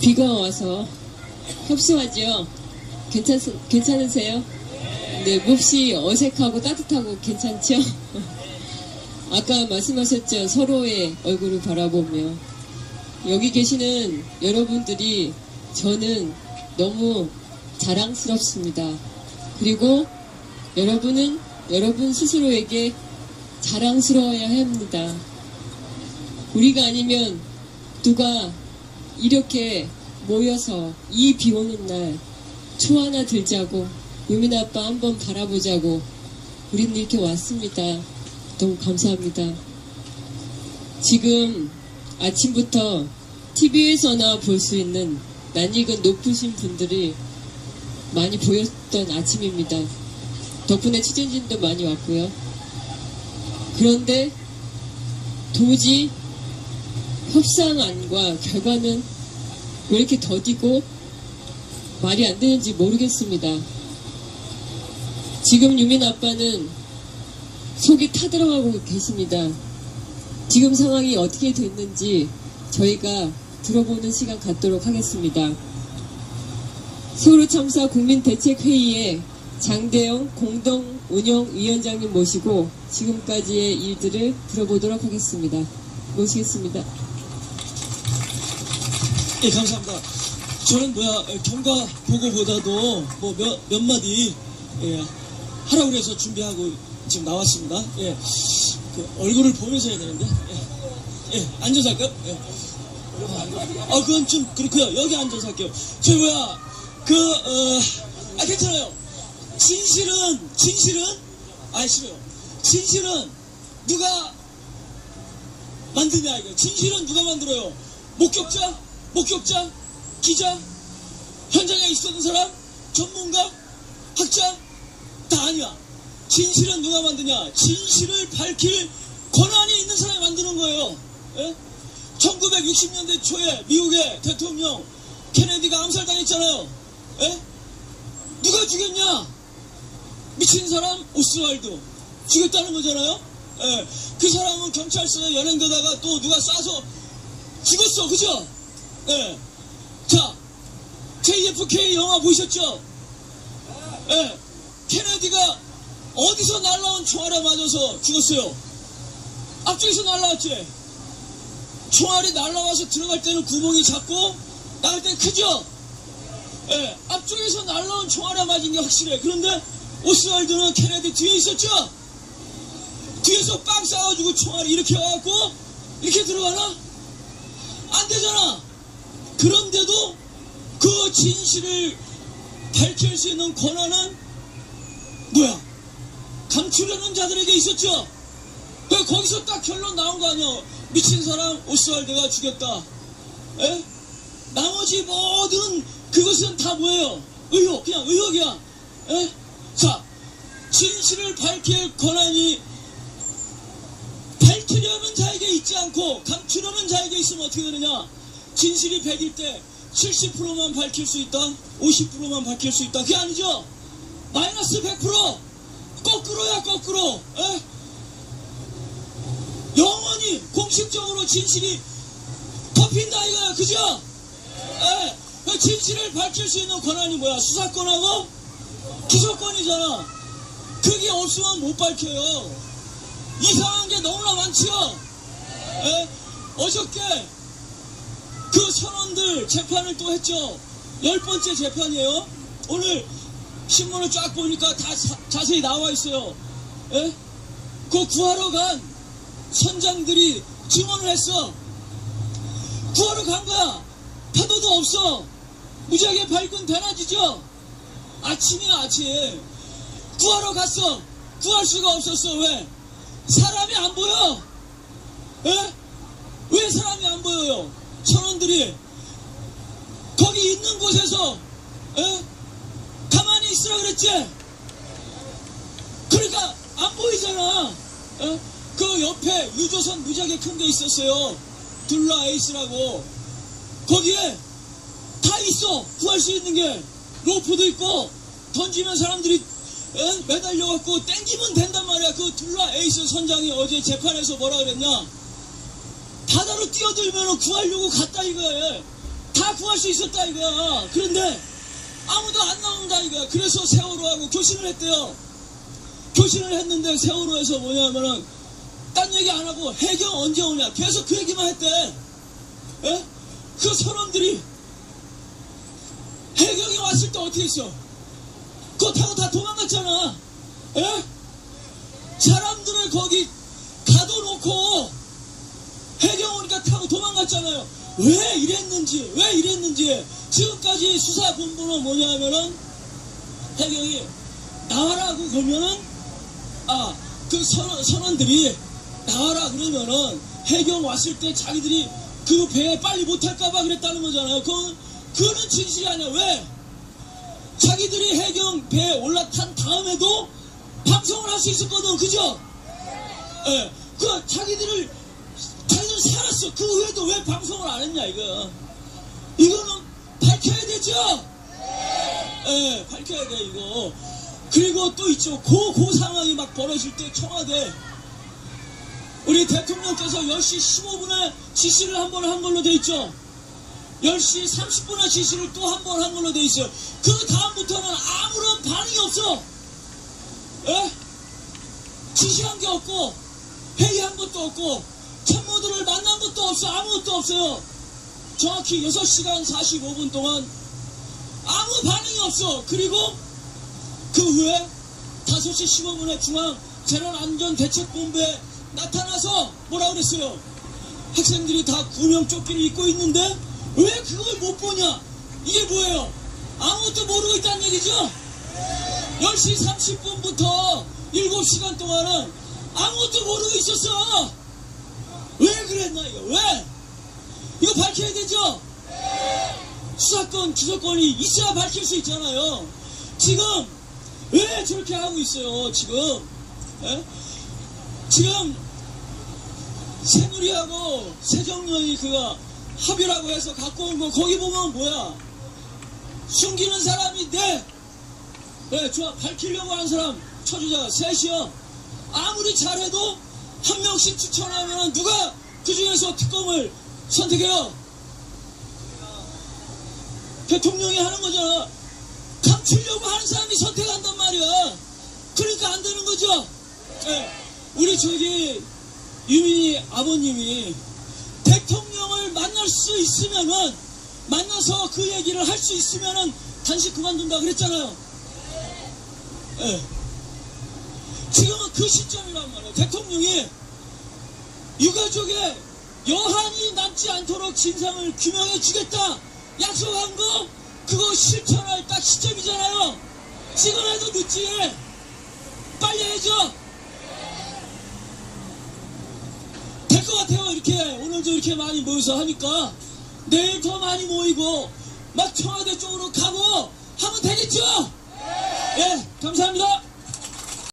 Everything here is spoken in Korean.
비가 와서 협소하지요? 괜찮, 괜찮으세요? 네, 몹시 어색하고 따뜻하고 괜찮죠? 아까 말씀하셨죠? 서로의 얼굴을 바라보며. 여기 계시는 여러분들이 저는 너무 자랑스럽습니다. 그리고 여러분은 여러분 스스로에게 자랑스러워야 합니다. 우리가 아니면 누가 이렇게 모여서 이 비 오는 날 초 하나 들자고 유민 아빠 한번 바라보자고 우리는 이렇게 왔습니다. 너무 감사합니다. 지금 아침부터 TV에서나 볼 수 있는 낯익은 높으신 분들이 많이 보였던 아침입니다. 덕분에 취재진도 많이 왔고요. 그런데 도무지 협상안과 결과는 왜 이렇게 더디고 말이 안 되는지 모르겠습니다. 지금 유민 아빠는 속이 타들어가고 계십니다. 지금 상황이 어떻게 됐는지 저희가 들어보는 시간 갖도록 하겠습니다. 세월호 참사 국민대책회의에 장대영 공동운영위원장님 모시고 지금까지의 일들을 들어보도록 하겠습니다. 모시겠습니다. 예, 감사합니다. 저는 뭐야, 에, 경과 보고보다도 뭐 몇, 몇 마디, 예, 하라고 해서 준비하고 지금 나왔습니다. 예, 그 얼굴을 보면서 해야 되는데, 예, 예, 앉아서 할까요? 예. 아, 그건 좀 그렇고요. 여기 앉아서 할게요. 저 뭐야, 그, 어, 아, 괜찮아요. 진실은, 진실은, 아, 싫어요. 진실은 누가 만드냐, 이거. 진실은 누가 만들어요? 목격자? 목격자? 기자? 현장에 있었던 사람? 전문가? 학자? 다 아니야. 진실은 누가 만드냐? 진실을 밝힐 권한이 있는 사람이 만드는 거예요. 예? 1960년대 초에 미국의 대통령 케네디가 암살당했잖아요. 예? 누가 죽였냐? 미친 사람 오스왈드 죽였다는 거잖아요. 예. 그 사람은 경찰서에 연행되다가 또 누가 쏴서 죽었어, 그죠? 예. 자, JFK 영화 보셨죠? 예. 케네디가 어디서 날라온 총알에 맞아서 죽었어요? 앞쪽에서 날라왔지? 총알이 날라와서 들어갈 때는 구멍이 작고 나갈 때는 크죠? 예. 앞쪽에서 날라온 총알에 맞은 게 확실해. 그런데 오스왈드는 케네디 뒤에 있었죠? 뒤에서 빵 싸가지고 총알이 이렇게 와갖고 이렇게 들어가나? 안 되잖아. 그런데도 그 진실을 밝힐 수 있는 권한은 뭐야? 감추려는 자들에게 있었죠. 왜 거기서 딱 결론 나온 거 아니야? 미친 사람 오스왈드가 죽였다. 에? 나머지 모든 그것은 다 뭐예요? 의혹, 그냥 의혹이야. 에? 자, 진실을 밝힐 권한이 밝히려는 자에게 있지 않고 감추려는 자에게 있으면 어떻게 되느냐? 진실이 100일 때 70%만 밝힐 수 있다? 50%만 밝힐 수 있다? 그게 아니죠? 마이너스 100%! 거꾸로야, 거꾸로! 에? 영원히 공식적으로 진실이 덮인다 이거야, 그죠? 에? 그 진실을 밝힐 수 있는 권한이 뭐야? 수사권하고 기소권이잖아. 그게 없으면 못 밝혀요. 이상한 게 너무나 많지요. 에? 어저께 그 선원들 재판을 또 했죠. 열 번째 재판이에요. 오늘 신문을 쫙 보니까 다 자, 세히 나와 있어요. 에? 그 구하러 간 선장들이 증언을 했어. 구하러 간 거야. 파도도 없어. 무지하게 밝은 대낮이죠. 아침이야 아침. 구하러 갔어. 구할 수가 없었어. 왜? 사람이 안 보여. 에? 왜 사람이 안 보여요? 천원들이 거기 있는 곳에서 에? 가만히 있으라 그랬지? 그러니까 안 보이잖아. 에? 그 옆에 유조선 무지하게 큰 게 있었어요. 둘라 에이스라고. 거기에 다 있어. 구할 수 있는 게. 로프도 있고 던지면 사람들이 에? 매달려갖고 땡기면 된단 말이야. 그 둘라 에이스 선장이 어제 재판에서 뭐라 그랬냐? 바다로 뛰어들면 구하려고 갔다 이거야. 다다 구할 수 있었다 이거야. 그런데 아무도 안 나온다 이거야. 그래서 세월호하고 교신을 했대요. 교신을 했는데 세월호에서 뭐냐면은 딴 얘기 안 하고 해경 언제 오냐 계속 그 얘기만 했대. 예? 그 사람들이 해경이 왔을 때 어떻게 했어? 그거 타고 다 도망갔잖아. 예? 사람들을 거기 가둬놓고 해경 오니까 타고 도망갔잖아요. 왜 이랬는지, 왜 이랬는지. 지금까지 수사본부는 뭐냐면은 해경이 나와라고 그러면은 아, 그 선원, 선원들이 나와라 그러면은 해경 왔을 때 자기들이 그 배에 빨리 못 탈까봐 그랬다는 거잖아요. 그, 그는 진실이 아니야. 왜? 자기들이 해경 배에 올라탄 다음에도 방송을 할 수 있었거든. 그죠? 예. 그 자기들을, 살았어. 그 후에도 왜 방송을 안 했냐, 이거. 이거는 밝혀야 되죠? 예, 밝혀야 돼, 이거. 그리고 또 있죠. 고, 고 상황이 막 벌어질 때 청와대. 우리 대통령께서 10시 15분에 지시를 한 번 한 걸로 돼 있죠. 10시 30분에 지시를 또 한 번 한 걸로 돼 있어요. 그 다음부터는 아무런 반응이 없어. 예? 지시한 게 없고, 회의한 것도 없고, 참모들을 만난 것도 없어. 아무것도 없어요. 정확히 6시간 45분 동안 아무 반응이 없어. 그리고 그 후에 5시 15분에 중앙 재난안전대책본부에 나타나서 뭐라 그랬어요? 학생들이 다 구명 조끼를 입고 있는데 왜 그걸 못 보냐? 이게 뭐예요? 아무것도 모르고 있다는 얘기죠? 10시 30분부터 7시간 동안은 아무것도 모르고 있었어. 왜 그랬나 이거? 왜? 이거 밝혀야 되죠? 수사권, 기소권이 있어야 밝힐 수 있잖아요. 지금 왜 저렇게 하고 있어요? 지금 예? 지금 새누리하고 새정년이 그거 합의라고 해서 갖고 온 거 거기 보면 뭐야? 숨기는 사람이 네. 그래 좋아 밝히려고 하는 사람 쳐주자 셋이요. 아무리 잘해도 한 명씩 추천하면 누가 그 중에서 특검을 선택해요? 대통령이 하는 거잖아. 감추려고 하는 사람이 선택한단 말이야. 그러니까 안 되는 거죠. 예, 우리 저기 유민이 아버님이 대통령을 만날 수 있으면은 만나서 그 얘기를 할 수 있으면은 단식 그만둔다 그랬잖아요. 예. 지금은 그 시점이란 말이에요. 대통령이 유가족의 여한이 남지 않도록 진상을 규명해 주겠다 약속한 거 그거 실천할 딱 시점이잖아요. 지금 해도 늦지. 빨리 해줘. 될 것 같아요. 이렇게 오늘도 이렇게 많이 모여서 하니까 내일 더 많이 모이고 막 청와대 쪽으로 가고 하면 되겠죠. 예, 감사합니다.